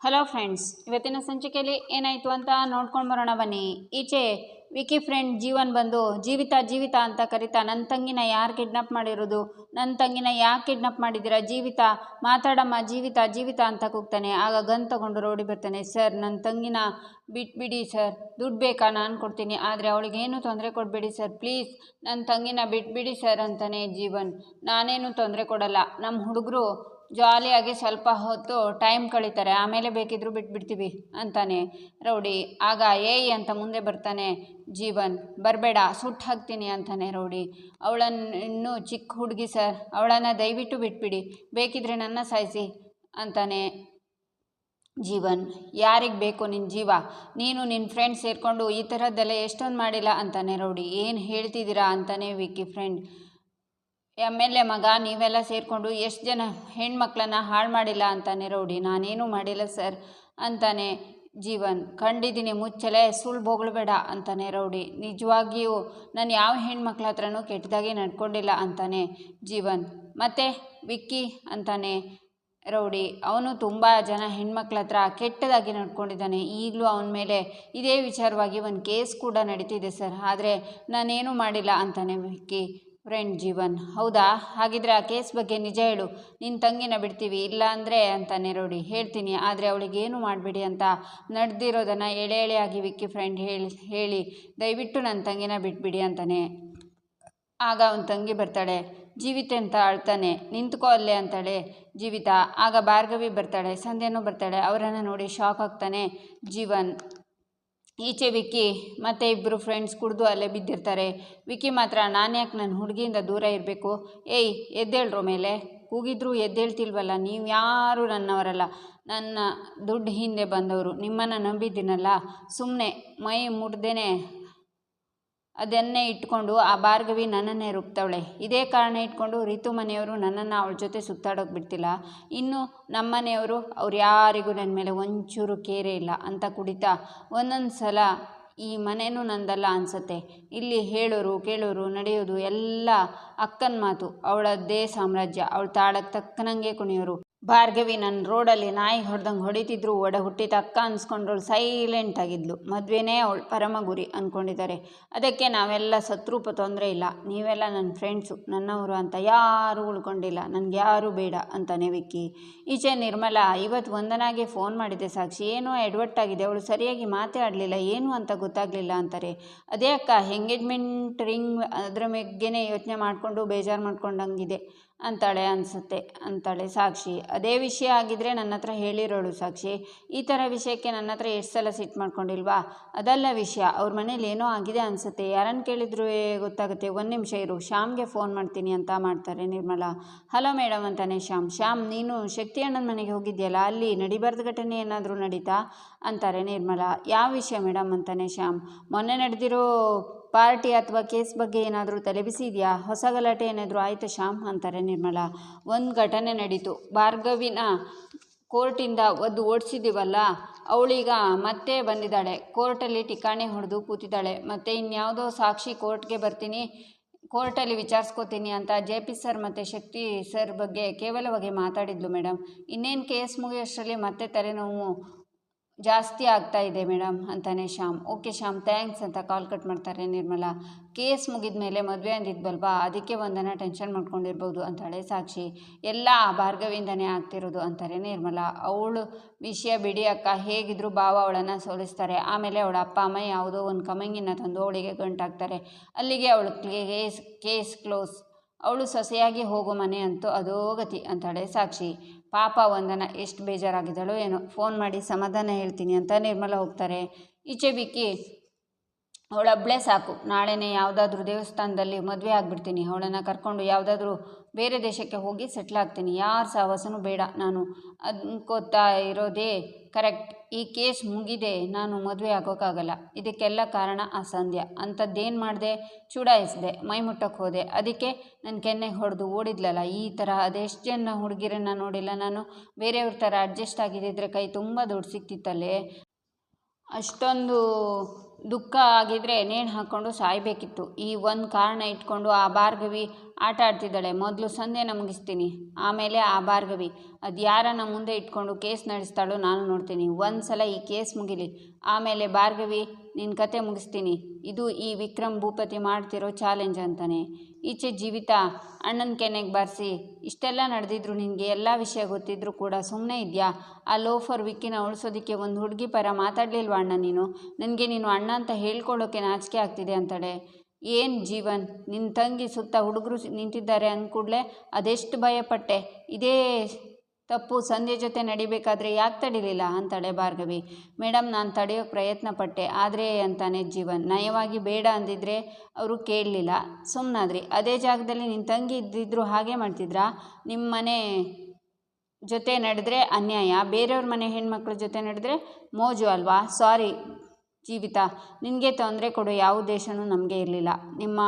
Hello friends ಇವತ್ತಿನ ಸಂಚಿಕೆಯಲ್ಲಿ ಏನಾಯಿತು ಅಂತ ನೋಡ್ಕೊಂಡು ಬರೋಣ ಬನ್ನಿ. ಈಚೆ ವಿಕಿ ಫ್ರೆಂಡ್ ಜೀವನ್ ಬಂದು, ಜೀವಿತ ಜೀವಿತ ಅಂತ ಕರಿತಾ ನನ್ನ ತಂಗಿನ ಯಾರು ಕಿಡ್ನಾಪ್ ಮಾಡಿರೋದು? ನನ್ನ ತಂಗಿನ ಯಾಕೆ ಕಿಡ್ನಾಪ್ ಮಾಡಿದ್ದೀರಾ ಜೀವಿತ, ಮಾತಾಡಮ್ಮ, ಜೀವಿತ ಜೀವಿತ ಅಂತ ಕೂಗ್ತಾನೆ. ಆಗ ಗನ್ ತಗೊಂಡು ರೋಡಿ ಬರ್ತಾನೆ. ಸರ್ ನನ್ನ ತಂಗಿನ ಬಿಟ್ಬಿಡಿ ಸರ್. ದುಡ್ಡು ಬೇಕಾ? ನಾನು ಕೊಡ್ತೀನಿ. ಆದರೆ ಅವಳಿಗೇನು ತೊಂದರೆ ಕೊಡಬೇಡಿ ಸರ್. ಪ್ಲೀಸ್ ನನ್ನ ತಂಗಿನ ಬಿಟ್ಬಿಡಿ ಸರ್ ಅಂತಾನೆ ಜೀವನ್. ನಾನೇನು ತೊಂದರೆ ಕೊಡಲ್ಲ. ನಮ್ಮ ಹುಡುಗರು ಜಾಲಿಯಾಗಿ ಸ್ವಲ್ಪ ಹೊತ್ತು ಟೈಮ್ ಕಳೀತಾರೆ. ಆಮೇಲೆ ಬೇಕಿದ್ರೂ ಬಿಟ್ಬಿಡ್ತೀವಿ ಅಂತಾನೆ ರೌಡಿ. ಆಗ ಏಯ್ ಅಂತ ಮುಂದೆ ಬರ್ತಾನೆ ಜೀವನ್. ಬರಬೇಡ ಸುಟ್ಟು ಹಾಕ್ತೀನಿ ಅಂತಾನೆ ರೌಡಿ. ಅವಳನ್ನು ಇನ್ನೂ ಚಿಕ್ಕ ಹುಡುಗಿ ಸರ್ ಅವಳನ್ನು ದಯವಿಟ್ಟು ಬಿಟ್ಬಿಡಿ. ಬೇಕಿದ್ರೆ ನನ್ನ ಸಾಯಿಸಿ ಅಂತಾನೆ ಜೀವನ್. ಯಾರಿಗೆ ಬೇಕು ನಿನ್ನ ಜೀವ? ನೀನು ನಿನ್ನ ಫ್ರೆಂಡ್ ಸೇರಿಕೊಂಡು ಈ ಥರದ್ದೆಲ್ಲ ಎಷ್ಟೊಂದು ಮಾಡಿಲ್ಲ ಅಂತಾನೆ ರೌಡಿ. ಏನು ಹೇಳ್ತಿದ್ದೀರಾ ಅಂತಾನೆ Vicky friend M L A ಮಗ, ನೀವೆಲ್ಲ ಸೇರಿಕೊಂಡು ಎಷ್ಟು ಜನ ಹೆಣ್ಮಕ್ಳನ್ನ ಹಾಳು ಮಾಡಿಲ್ಲ ಅಂತಾನೆ ರೌಡಿ. ನಾನೇನು ಮಾಡಿಲ್ಲ ಸರ್ ಅಂತಾನೆ ಜೀವನ್. ಕಂಡಿದ್ದೀನಿ, ಮುಚ್ಚಲೆ ಸುಳ್ಳು ಬೊಗಳ್ಬೇಡ ಅಂತಾನೆ ರೌಡಿ. ನಿಜವಾಗಿಯೂ ನಾನು ಯಾವ ಹೆಣ್ಮಕ್ಳ ಹತ್ರನೂ ಕೆಟ್ಟದಾಗಿ ನಡ್ಕೊಂಡಿಲ್ಲ ಅಂತಾನೆ ಜೀವನ್. ಮತ್ತೆ ವಿಕ್ಕಿ ಅಂತಾನೆ ರೌಡಿ. ಅವನು ತುಂಬ ಜನ ಹೆಣ್ಮಕ್ಳ ಹತ್ರ ಕೆಟ್ಟದಾಗಿ ನಡ್ಕೊಂಡಿದ್ದಾನೆ. ಈಗಲೂ ಅವನ ಮೇಲೆ ಇದೇ ವಿಚಾರವಾಗಿ ಒಂದು ಕೇಸ್ ಕೂಡ ನಡೀತಿದೆ ಸರ್. ಆದರೆ ನಾನೇನು ಮಾಡಿಲ್ಲ ಅಂತಾನೆ ವಿಕ್ಕಿ. ಫ್ರೆಂಡ್ ಜೀವನ್. ಹೌದಾ? ಹಾಗಿದ್ರೆ ಆ ಕೇಸ್ ಬಗ್ಗೆ ನಿಜ ಹೇಳು. ನಿನ್ನ ತಂಗಿನ ಬಿಡ್ತೀವಿ, ಇಲ್ಲ ಅಂದರೆ ಅಂತ ನೆರೋಡಿ ಹೇಳ್ತೀನಿ, ಆದರೆ ಅವಳಿಗೇನು ಮಾಡಬೇಡಿ ಅಂತ. ನಡೆದಿರೋದನ್ನು ಎಳೆ ಎಳೆಯಾಗಿ ವಿಕ್ಕಿ ಫ್ರೆಂಡ್ ಹೇಳಿ ಹೇಳಿ. ದಯವಿಟ್ಟು ನನ್ನ ತಂಗಿನ ಬಿಟ್ಬಿಡಿ ಅಂತಾನೆ. ಆಗ ಅವನ ತಂಗಿ ಬರ್ತಾಳೆ. ಜೀವಿತ ಅಂತ ಅಳ್ತಾನೆ. ನಿಂತ್ಕೋ ಅಲ್ಲೇ ಅಂತಾಳೆ ಜೀವಿತ. ಆಗ ಭಾರ್ಗವಿ ಬರ್ತಾಳೆ, ಸಂಧ್ಯಾನೂ ಬರ್ತಾಳೆ. ಅವರನ್ನು ನೋಡಿ ಶಾಕ್ ಆಗ್ತಾನೆ ಜೀವನ್. ಈಚೆ ವಿಕ್ಕಿ ಮತ್ತು ಇಬ್ಬರು ಫ್ರೆಂಡ್ಸ್ ಕುಡಿದು ಅಲ್ಲೇ ಬಿದ್ದಿರ್ತಾರೆ. ವಿಕ್ಕಿ ಮಾತ್ರ, ನಾನು ಯಾಕೆ ನನ್ನ ಹುಡುಗಿಯಿಂದ ದೂರ ಇರಬೇಕು? ಏಯ್, ಎದ್ದೇಳ್ರೋ ಮೇಲೆ? ಕೂಗಿದ್ರು ಎದ್ದೇಳ್ತಿಲ್ವಲ್ಲ? ನೀವು ಯಾರು ನನ್ನವರಲ್ಲ. ನನ್ನ ದುಡ್ಡು ಹಿಂದೆ ಬಂದವರು. ನಿಮ್ಮನ್ನು ನಂಬಿದ್ದೀನಲ್ಲ? ಸುಮ್ಮನೆ ಮೈ ಮುಡ್ದೇನೆ ಅದನ್ನೇ ಇಟ್ಕೊಂಡು ಆ ಭಾರ್ಗವಿ ನನ್ನನ್ನೇ ರುಬ್ತವಳೆ. ಇದೇ ಕಾರಣ ಇಟ್ಕೊಂಡು ರಿತು ಮನೆಯವರು ನನ್ನನ್ನು ಅವಳ ಜೊತೆ ಸುತ್ತಾಡೋಕೆ ಬಿಡ್ತಿಲ್ಲ. ಇನ್ನು ನಮ್ಮ ಮನೆಯವರು ಅವ್ರು ಯಾರಿಗೂ ನನ್ನ ಮೇಲೆ ಒಂಚೂರು ಕೇರೆ ಇಲ್ಲ ಅಂತ ಕುಡಿತಾ ಒಂದೊಂದು ಸಲ ಈ ಮನೆಯೂ ನಂದಲ್ಲ ಅನಿಸತ್ತೆ. ಇಲ್ಲಿ ಹೇಳೋರು, ಕೇಳೋರು, ನಡೆಯೋದು ಎಲ್ಲ ಅಕ್ಕನ ಮಾತು, ಅವಳದ್ದೇ ಸಾಮ್ರಾಜ್ಯ, ಅವಳು ತಾಳಕ್ಕೆ ತಕ್ಕನಂಗೆ ಕುಣಿಯೋರು. ಭಾರ್ಗವಿ ನನ್ನ ರೋಡಲ್ಲಿ ನಾಯಿ ಹೊಡೆದಂಗೆ ಹೊಡಿತಿದ್ರು, ಒಡ ಹುಟ್ಟಿದ ಅಕ್ಕ ಅನ್ಸ್ಕೊಂಡ್ರು ಸೈಲೆಂಟ್ ಆಗಿದ್ಲು. ಮದುವೆನೇ ಅವಳು ಪರಮ ಗುರಿ ಅಂದ್ಕೊಂಡಿದ್ದಾರೆ ಅದಕ್ಕೆ ನಾವೆಲ್ಲ ಸತ್ರೂಪ ತೊಂದರೆ ಇಲ್ಲ. ನೀವೆಲ್ಲ ನನ್ನ ಫ್ರೆಂಡ್ಸು ನನ್ನವರು ಅಂತ ಯಾರೂ ಉಳ್ಕೊಂಡಿಲ್ಲ. ನನಗೆ ಯಾರೂ ಬೇಡ ಅಂತಾನೆ ವಿಕ್ಕಿ. ಈಚೆ ನಿರ್ಮಲಾ ಇವತ್ತು ಒಂದನಾಗೆ ಫೋನ್ ಮಾಡಿದೆ ಸಾಕ್ಷಿ. ಏನೋ ಎಡ್ವರ್ಟ್ ಆಗಿದೆ ಅವಳು ಸರಿಯಾಗಿ ಮಾತೇ ಆಡಲಿಲ್ಲ ಏನು ಅಂತ ಗೊತ್ತಾಗಲಿಲ್ಲ ಅಂತಾರೆ. ಅದೇ ಅಕ್ಕ ಎಂಗೇಜ್ಮೆಂಟ್ ರಿಂಗ್ ಅದರ ಬಗ್ಗೆನೇ ಯೋಚನೆ ಮಾಡಿಕೊಂಡು ಬೇಜಾರು ಮಾಡ್ಕೊಂಡಂಗಿದೆ. ಅಂತಾಳೆ ಅನಿಸುತ್ತೆ. ಅಂತಾಳೆ ಸಾಕ್ಷಿ. ಅದೇ ವಿಷಯ ಆಗಿದ್ದರೆ ನನ್ನ ಹತ್ರ ಹೇಳಿರೋಳು ಸಾಕ್ಷಿ. ಈ ಥರ ವಿಷಯಕ್ಕೆ ನನ್ನ ಹತ್ರ ಎಷ್ಟು ಸಲ ಸಿಟ್ಟು ಮಾಡ್ಕೊಂಡಿಲ್ವಾ? ಅದಲ್ಲ ವಿಷಯ. ಅವ್ರ ಮನೇಲಿ ಏನೋ ಆಗಿದೆ ಅನಿಸುತ್ತೆ. ಯಾರನ್ನು ಕೇಳಿದ್ರು ಗೊತ್ತಾಗುತ್ತೆ. ಒಂದು ನಿಮಿಷ ಇರು. ಶ್ಯಾಮ್ಗೆ ಫೋನ್ ಮಾಡ್ತೀನಿ ಅಂತ ಮಾಡ್ತಾರೆ ನಿರ್ಮಲಾ. ಹಲೋ ಮೇಡಮ್ ಅಂತಾನೆ ಶ್ಯಾಮ್. ಶ್ಯಾಮ್, ನೀನು ಶಕ್ತಿ ಅಣ್ಣನ ಮನೆಗೆ ಹೋಗಿದ್ಯಲ್ಲ? ಅಲ್ಲಿ ನಡಿಬಾರ್ದು ಘಟನೆ ಏನಾದರೂ ನಡೀತಾ? ಅಂತಾರೆ ನಿರ್ಮಲಾ. ಯಾವ ವಿಷಯ ಮೇಡಮ್ ಅಂತಾನೆ ಶ್ಯಾಮ್. ಮೊನ್ನೆ ನಡೆದಿರೋ ಪಾರ್ಟಿ ಅಥವಾ ಕೇಸ್ ಬಗ್ಗೆ ಏನಾದರೂ ತಲೆಬಿಸಿ ಇದೆಯಾ ಹೊಸ ಗಲಾಟೆ ಏನಾದರೂ ಆಯಿತಾ ಶ್ಯಾಮ್? ಅಂತಾರೆ ನಿರ್ಮಲಾ. ಒಂದು ಘಟನೆ ನಡೀತು. ಭಾರ್ಗವಿನ ಕೋರ್ಟಿಂದ ಒದ್ದು ಓಡಿಸಿದ್ದೀವಲ್ಲ, ಅವಳೀಗ ಮತ್ತೆ ಬಂದಿದ್ದಾಳೆ. ಕೋರ್ಟಲ್ಲಿ ಟಿಕಾಣಿ ಹೊಡೆದು ಕೂತಿದ್ದಾಳೆ. ಮತ್ತು ಇನ್ಯಾವುದೋ ಸಾಕ್ಷಿ ಕೋರ್ಟ್ಗೆ ಬರ್ತೀನಿ, ಕೋರ್ಟಲ್ಲಿ ವಿಚಾರಿಸ್ಕೋತೀನಿ ಅಂತ ಜೆ ಪಿ ಸರ್ ಮತ್ತು ಶಕ್ತಿ ಸರ್ ಬಗ್ಗೆ ಕೇವಲವಾಗಿ ಮಾತಾಡಿದ್ಲು ಮೇಡಮ್ ಇನ್ನೇನು ಕೇಸ್ ಮುಗಿಯೋಷ್ಟರಲ್ಲಿ ಮತ್ತೆ ತಲೆನೋವು? ಜಾಸ್ತಿ ಆಗ್ತಾ ಇದೆ ಮೇಡಮ್ ಅಂತಾನೆ ಶ್ಯಾಮ್. ಓಕೆ ಶ್ಯಾಮ್, ಥ್ಯಾಂಕ್ಸ್ ಅಂತ ಕಾಲ್ ಕಟ್ ಮಾಡ್ತಾರೆ ನಿರ್ಮಲಾ. ಕೇಸ್ ಮುಗಿದ ಮೇಲೆ ಮದುವೆ ಅಂದಿದ್ವಲ್ವಾ? ಅದಕ್ಕೆ ಒಂದನ್ನು ಟೆನ್ಷನ್ ಮಾಡ್ಕೊಂಡಿರ್ಬೋದು ಅಂತಾಳೆ ಸಾಕ್ಷಿ. ಎಲ್ಲ ಭಾರ್ಗವಿಂದನೇ ಆಗ್ತಿರೋದು ಅಂತಾರೆ ನಿರ್ಮಲಾ. ಅವಳು ವಿಷಯ ಬಿಡಿ ಅಕ್ಕ, ಹೇಗಿದ್ರು ಭಾವ ಅವಳನ್ನು ಸೋಲಿಸ್ತಾರೆ. ಆಮೇಲೆ ಅವಳ ಅಪ್ಪ, ಅಮ್ಮ ಯಾವುದೋ ಒಂದು ಕಮಂಗಿನ ತಂದು ಅವಳಿಗೆ ಗಂಟಾಗ್ತಾರೆ ಅಲ್ಲಿಗೆ ಅವಳು ಕೇಸ್ ಕೇಸ್ ಕ್ಲೋಸ್ ಅವಳು ಸೊಸೆಯಾಗಿ ಹೋಗೋ ಮನೆ ಅಂತೂ ಅದೋ ಗತಿ ಅಂತಾಳೆ ಸಾಕ್ಷಿ. ಪಾಪ ವಂದನ ಎಷ್ಟು ಬೇಜಾರಾಗಿದ್ದಾಳೋ ಏನೋ. ಫೋನ್ ಮಾಡಿ ಸಮಾಧಾನ ಹೇಳ್ತೀನಿ ಅಂತ ನಿರ್ಮಲ ಹೋಗ್ತಾರೆ. ಈಚೆ ಬಿಕ್ಕಿ ಅವಳೊಬ್ಬಳೇ ಸಾಕು. ನಾಳೆನೇ ಯಾವುದಾದ್ರೂ ದೇವಸ್ಥಾನದಲ್ಲಿ ಮದುವೆ ಆಗಿಬಿಡ್ತೀನಿ. ಅವಳನ್ನು ಕರ್ಕೊಂಡು ಯಾವುದಾದ್ರೂ ಬೇರೆ ದೇಶಕ್ಕೆ ಹೋಗಿ ಸೆಟ್ಲ್ ಆಗ್ತೀನಿ. ಯಾರ ಸಹವಾಸನೂ ಬೇಡ. ನಾನು ಅನ್ಕೋತಾ ಇರೋದೇ ಕರೆಕ್ಟ್ ಈ ಕೇಸ್ ಮುಗಿದೆ ನಾನು ಮದುವೆ ಆಗೋಕ್ಕಾಗಲ್ಲ. ಇದಕ್ಕೆಲ್ಲ ಕಾರಣ ಆ ಸಂಧ್ಯಾ ಅಂಥದ್ದೇನು ಮಾಡಿದೆ? ಚೂಡಾಯಿಸಿದೆ. ಮೈ ಮುಟ್ಟಕ್ಕೆ ಹೋದೆ. ಅದಕ್ಕೆ ನನ್ನ ಕೆನ್ನೆ ಹೊಡೆದು ಓಡಿದ್ಲಲ್ಲ, ಈ ಥರ ಅದೆಷ್ಟು ಜನ ಹುಡುಗಿರನ್ನ ನೋಡಿಲ್ಲ. ನಾನು ಬೇರೆಯವ್ರ ಥರ ಅಡ್ಜಸ್ಟ್ ಆಗಿದ್ದಿದ್ರೆ ಕೈ ತುಂಬ ದುಡ್ಡು ಸಿಕ್ತಿತ್ತಲ್ಲೇ. ಅಷ್ಟೊಂದು ದುಃಖ ಆಗಿದ್ರೆ ನೇಣು ಹಾಕ್ಕೊಂಡು ಸಾಯಬೇಕಿತ್ತು. ಈ ಒಂದು ಕಾರಣ ಇಟ್ಕೊಂಡು ಆ ಭಾರ್ಗವಿ ಆಟ ಆಡ್ತಿದ್ದಾಳೆ. ಮೊದಲು ಸಂಧ್ಯೆನ ಮುಗಿಸ್ತೀನಿ ಆಮೇಲೆ ಆ ಭಾರ್ಗವಿ. ಅದು ಯಾರನ್ನ ಮುಂದೆ ಇಟ್ಕೊಂಡು ಕೇಸ್ ನಡೆಸ್ತಾಳೋ ನಾನು ನೋಡ್ತೀನಿ. ಒಂದು ಸಲ ಈ ಕೇಸ್ ಮುಗಿಲಿ. ಆಮೇಲೆ ಭಾರ್ಗವಿ ನಿನ್ನ ಕತೆ ಮುಗಿಸ್ತೀನಿ. ಇದು ಈ ವಿಕ್ರಮ್ ಭೂಪತಿ ಮಾಡ್ತಿರೋ ಚಾಲೆಂಜ್ ಅಂತಾನೆ. ಈಚೆ ಜೀವಿತ, ಅಣ್ಣನ ಕೆನೆಗೆ ಬಾರಿಸಿ. ಇಷ್ಟೆಲ್ಲ ನಡೆದಿದ್ರು ನಿನಗೆ ಎಲ್ಲ ವಿಷಯ ಗೊತ್ತಿದ್ರು ಕೂಡ ಸುಮ್ಮನೆ ಇದೆಯಾ? ಆ ಲೋಫರ್ ವಿಕ್ಕಿನ ಉಳಿಸೋದಕ್ಕೆ ಒಂದು ಹುಡುಗಿ ಪರ ಮಾತಾಡಲಿಲ್ವಾ ಅಣ್ಣ ನೀನು? ನನಗೆ ನೀನು ಅಣ್ಣ ಅಂತ ಹೇಳ್ಕೊಳ್ಳೋಕೆ ನಾಚಿಕೆ ಆಗ್ತಿದೆ ಅಂತಾಳೆ. ಏನು ಜೀವನ್? ನಿನ್ನ ತಂಗಿ ಸುತ್ತ ಹುಡುಗರು ನಿಂತಿದ್ದಾರೆ ಅಂದ್ಕೂಡ್ಲೆ ಅದೆಷ್ಟು ಭಯಪಟ್ಟೆ? ಇದೇ ತಪ್ಪು ಸಂಧ್ಯೆ ಜೊತೆ ನಡಿಬೇಕಾದ್ರೆ ಯಾಕೆ ತಡಿಲಿಲ್ಲ? ಅಂತಾಳೆ ಭಾರ್ಗವಿ. ಮೇಡಮ್ ನಾನು ತಡೆಯೋಕ್ಕೆ ಪ್ರಯತ್ನ ಪಟ್ಟೆ. ಆದರೆ ಅಂತಾನೆ ಜೀವನ್. ನಯವಾಗಿ ಬೇಡ ಅಂದಿದ್ರೆ ಅವರು ಕೇಳಲಿಲ್ಲ. ಸುಮ್ಮನಾದ್ರಿ ಅದೇ ಜಾಗದಲ್ಲಿ ನಿನ್ನ ತಂಗಿ ಇದ್ದಿದ್ರು ಹಾಗೆ ಮಾಡ್ತಿದ್ರಾ? ನಿಮ್ಮ ಮನೆ ಜೊತೆ ನಡೆದ್ರೆ ಅನ್ಯಾಯ. ಬೇರೆಯವ್ರ ಮನೆ ಹೆಣ್ಮಕ್ಳ ಜೊತೆ ನಡೆದ್ರೆ ಮೋಜು ಅಲ್ವಾ? ಸಾರಿ. ಜೀವಿತ. ನಿನಗೆ ತೊಂದರೆ ಕೊಡೋ ಯಾವ ಉದ್ದೇಶನೂ ನಮಗೆ ಇರಲಿಲ್ಲ. ನಿಮ್ಮ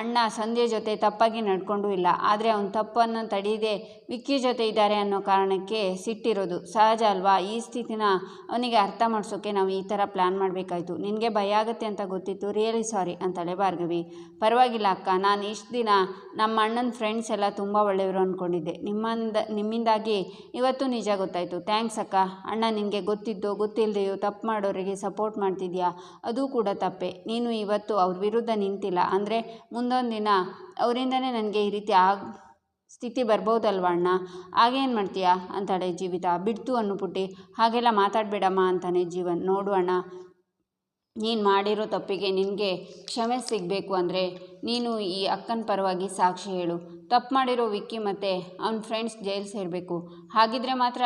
ಅಣ್ಣ ಸಂಧ್ಯೆ ಜೊತೆ ತಪ್ಪಾಗಿ ನಡ್ಕೊಂಡು ಇಲ್ಲ. ಆದರೆ ಅವನ ತಪ್ಪನ್ನು ತಡೆಯದೆ ವಿಕ್ಕಿ ಜೊತೆ ಇದ್ದಾರೆ ಅನ್ನೋ ಕಾರಣಕ್ಕೆ ಸಿಟ್ಟಿರೋದು. ಸಹಜ ಅಲ್ವಾ? ಈ ಸ್ಥಿತಿನ ಅವನಿಗೆ ಅರ್ಥ ಮಾಡಿಸೋಕೆ ನಾವು ಈ ಥರ ಪ್ಲ್ಯಾನ್ ಮಾಡಬೇಕಾಯ್ತು. ನಿನಗೆ ಭಯ ಆಗುತ್ತೆ ಅಂತ ಗೊತ್ತಿತ್ತು. ರಿಯಲಿ ಸಾರಿ ಅಂತಳೆ ಭಾರ್ಗವಿ. ಪರವಾಗಿಲ್ಲ ಅಕ್ಕ. ನಾನು ಇಷ್ಟು ದಿನ ನಮ್ಮ ಅಣ್ಣನ ಫ್ರೆಂಡ್ಸ್ ಎಲ್ಲ ತುಂಬ ಒಳ್ಳೆಯವರು ಅಂದ್ಕೊಂಡಿದ್ದೆ ನಿಮ್ಮಿಂದ, ನಿಮ್ಮಿಂದಾಗಿ ಇವತ್ತು ನಿಜ ಗೊತ್ತಾಯಿತು. ಥ್ಯಾಂಕ್ಸ್ ಅಕ್ಕ. ಅಣ್ಣ, ನಿನಗೆ ಗೊತ್ತಿದ್ದೋ ಗೊತ್ತಿಲ್ಲದೆಯೋ ತಪ್ಪು ಮಾಡೋರಿಗೆ ಸಪೋರ್ಟ್ ಮಾಡ್ತಿದ್ಯಾ? ಅದು ಕೂಡ ತಪ್ಪೆ. ನೀನು ಇವತ್ತು ಅವ್ರ ವಿರುದ್ಧ ನಿಂತಿಲ್ಲ. ಅಂದರೆ ಮುಂದೊಂದು ದಿನ ಅವರಿಂದನೇ ನನಗೆ ಈ ರೀತಿ ಆಗ ಸ್ಥಿತಿ ಬರ್ಬೋದಲ್ವ ಅಣ್ಣ? ಆಗೇನು ಮಾಡ್ತೀಯಾ? ಅಂತಾಳೆ ಜೀವಿತ. ಬಿಡ್ತು ಅನ್ನು ಪುಟ್ಟಿ ಹಾಗೆಲ್ಲ ಮಾತಾಡಬೇಡಮ್ಮ ಅಂತಾನೆ ಜೀವನ್. ನೋಡು ಅಣ್ಣ ನೀನು ಮಾಡಿರೋ ತಪ್ಪಿಗೆ ನಿನಗೆ ಕ್ಷಮೆ ಸಿಗಬೇಕು ಅಂದರೆ ನೀನು ಈ ಅಕ್ಕನ ಪರವಾಗಿ ಸಾಕ್ಷಿ ಹೇಳು. ತಪ್ಪು ಮಾಡಿರೋ ವಿಕ್ಕಿ ಮತ್ತು ಅವ್ನ ಫ್ರೆಂಡ್ಸ್ ಜೈಲು ಸೇರಬೇಕು. ಹಾಗಿದ್ರೆ ಮಾತ್ರ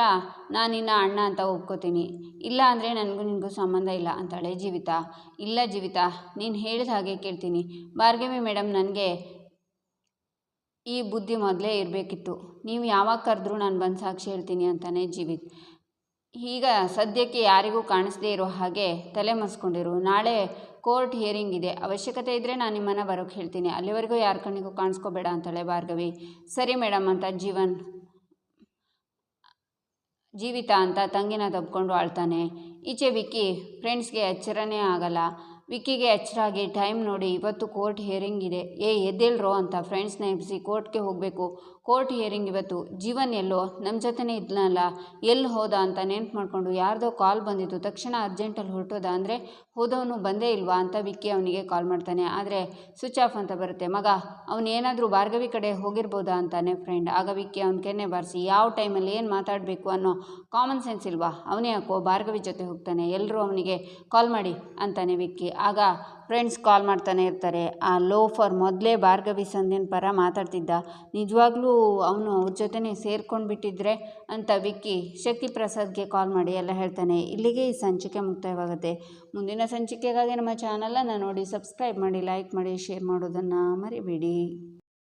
ನಾನು ನಿನ್ನ ಅಣ್ಣ ಅಂತ ಒಪ್ಕೋತೀನಿ. ಇಲ್ಲ ಅಂದರೆ ನನಗೂ ನಿನಗೂ ಸಂಬಂಧ ಇಲ್ಲ ಅಂತಾಳೆ ಜೀವಿತ. ಇಲ್ಲ ಜೀವಿತ, ನೀನು ಹೇಳಿದ ಹಾಗೆ ಕೇಳ್ತೀನಿ. ಭಾರ್ಗವಿ ಮೇಡಮ್ ನನಗೆ ಈ ಬುದ್ಧಿ ಮೊದಲೇ ಇರಬೇಕಿತ್ತು. ನೀವು ಯಾವಾಗ ಕರೆದ್ರೂ ನಾನು ಬಂದು ಸಾಕ್ಷಿ ಹೇಳ್ತೀನಿ ಅಂತಾನೆ ಜೀವಿತ್. ಈಗ ಸದ್ಯಕ್ಕೆ ಯಾರಿಗೂ ಕಾಣಿಸದೇ ಇರೋ ಹಾಗೆ ತಲೆ ಮಸ್ಕೊಂಡಿರು. ನಾಳೆ ಕೋರ್ಟ್ ಹಿಯರಿಂಗ್ ಇದೆ. ಅವಶ್ಯಕತೆ ಇದ್ದರೆ ನಾನು ನಿಮ್ಮನ್ನು ಬರೋಕ್ಕೆ ಹೇಳ್ತೀನಿ. ಅಲ್ಲಿವರೆಗೂ ಯಾರ ಕಣ್ಣಿಗೂ ಕಾಣಿಸ್ಕೋಬೇಡ ಅಂತಾಳೆ ಭಾರ್ಗವಿ. ಸರಿ ಮೇಡಮ್ ಅಂತ ಜೀವನ್, ಜೀವಿತ ಅಂತ ತಂಗಿನ ತಬ್ಕೊಂಡು ಆಳ್ತಾನೆ. ಈಚೆ ವಿಕ್ಕಿ ಫ್ರೆಂಡ್ಸ್ಗೆ ಎಚ್ಚರನೇ ಆಗಲ್ಲ. ವಿಕ್ಕಿಗೆ ಎಚ್ಚರಾಗಿ ಟೈಮ್ ನೋಡಿ ಇವತ್ತು ಕೋರ್ಟ್ ಹಿಯರಿಂಗ್ ಇದೆ. ಏ, ಎದ್ದೇಳ್ರೋ ಅಂತ ಫ್ರೆಂಡ್ಸ್ನ ಎಬ್ಬಿಸಿ ಕೋರ್ಟ್ಗೆ ಹೋಗಬೇಕು. ಕೋರ್ಟ್ ಹಿಯರಿಂಗ್ ಇವತ್ತು. ಜೀವನ್ ಎಲ್ಲೋ? ನಮ್ಮ ಜೊತೆನೇ ಇದ್ನಲ್ಲ? ಎಲ್ಲಿ ಹೋದ ಅಂತ ನೆನ್ಪು ಮಾಡಿಕೊಂಡು ಯಾರ್ದೋ ಕಾಲ್ ಬಂದಿತ್ತು. ತಕ್ಷಣ ಅರ್ಜೆಂಟಲ್ಲಿ ಹೊರಟೋದ ಅಂದರೆ ಹೋದವನು ಬಂದೇ ಇಲ್ವಾ ಅಂತ ವಿಕ್ಕಿ ಅವನಿಗೆ ಕಾಲ್ ಮಾಡ್ತಾನೆ. ಆದರೆ ಸ್ವಿಚ್ ಆಫ್ ಅಂತ ಬರುತ್ತೆ. ಮಗ, ಅವನು ಏನಾದರೂ ಭಾರ್ಗವಿ ಕಡೆ ಹೋಗಿರ್ಬೋದಾ ಅಂತಾನೆ ಫ್ರೆಂಡ್ ಆಗ ವಿಕ್ಕಿ ಅವ್ನ ಕೆನ್ನೆ ಬಾರಿಸಿ, ಯಾವ ಟೈಮಲ್ಲಿ ಏನು ಮಾತಾಡಬೇಕು ಅನ್ನೋ ಕಾಮನ್ ಸೆನ್ಸ್ ಇಲ್ವಾ? ಅವನೇ ಯಾಕೋ ಭಾರ್ಗವಿ ಜೊತೆ ಹೋಗ್ತಾನೆ. ಎಲ್ಲರೂ ಅವನಿಗೆ ಕಾಲ್ ಮಾಡಿ ಅಂತಾನೆ ವಿಕ್ಕಿ. ಆಗ ಫ್ರೆಂಡ್ಸ್ ಕಾಲ್ ಮಾಡ್ತಾನೆ ಇರ್ತಾರೆ. ಆ ಲೋಫರ್ ಮೊದಲೇ ಭಾರ್ಗವಿ ಸಂಧ್ಯನ ಪರ ಮಾತಾಡ್ತಿದ್ದ. ನಿಜವಾಗ್ಲೂ ಅವನು ಅವ್ರ ಜೊತೆನೇ ಸೇರ್ಕೊಂಡು ಬಿಟ್ಟಿದ್ರೆ ಅಂತ ವಿಕ್ಕಿ ಶಕ್ತಿ ಪ್ರಸಾದ್ಗೆ ಕಾಲ್ ಮಾಡಿ ಎಲ್ಲ ಹೇಳ್ತಾನೆ. ಇಲ್ಲಿಗೆ ಈ ಸಂಚಿಕೆ ಮುಕ್ತಾಯವಾಗುತ್ತೆ. ಮುಂದಿನ ಸಂಚಿಕೆಗಾಗಿ ನಮ್ಮ ಚಾನಲನ್ನು ನೋಡಿ ಸಬ್ಸ್ಕ್ರೈಬ್ ಮಾಡಿ ಲೈಕ್ ಮಾಡಿ ಶೇರ್ ಮಾಡೋದನ್ನು ಮರಿಬೇಡಿ.